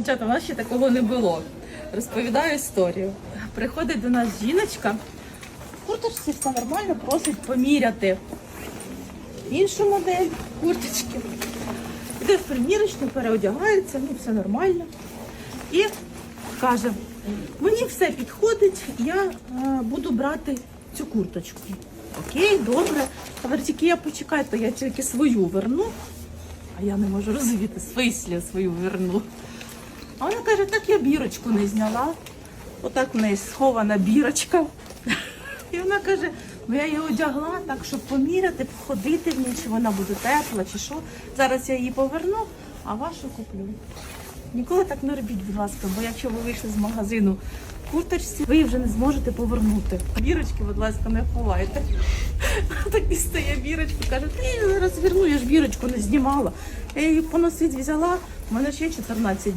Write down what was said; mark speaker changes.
Speaker 1: Дівчата, у нас ще такого не було. Розповідаю історію. Приходить до нас жіночка, курточці все нормально, просить поміряти іншу модель курточки. Іде в примірочну, переодягається, ну все нормально. І каже, мені все підходить, я е, буду брати цю курточку. Окей, добре. Говорить, тільки я почекаю, то я тільки свою верну. А я не можу розуміти, свислі свою верну. А вона каже, так я бірочку не зняла. Отак в неї схована бірочка. І вона каже, ну я її одягла так, щоб поміряти, походити в ній, чи вона буде тепла, чи що. Зараз я її поверну, а вашу куплю. Ніколи так не робіть, будь ласка, бо якщо ви вийшли з магазину в курточці, ви її вже не зможете повернути. Бірочки, будь ласка, не ховайте. Так дістає бірочку, каже, ти зараз верну, я ж бірочку не знімала. Я її поносить взяла, у мене ще 14 днів.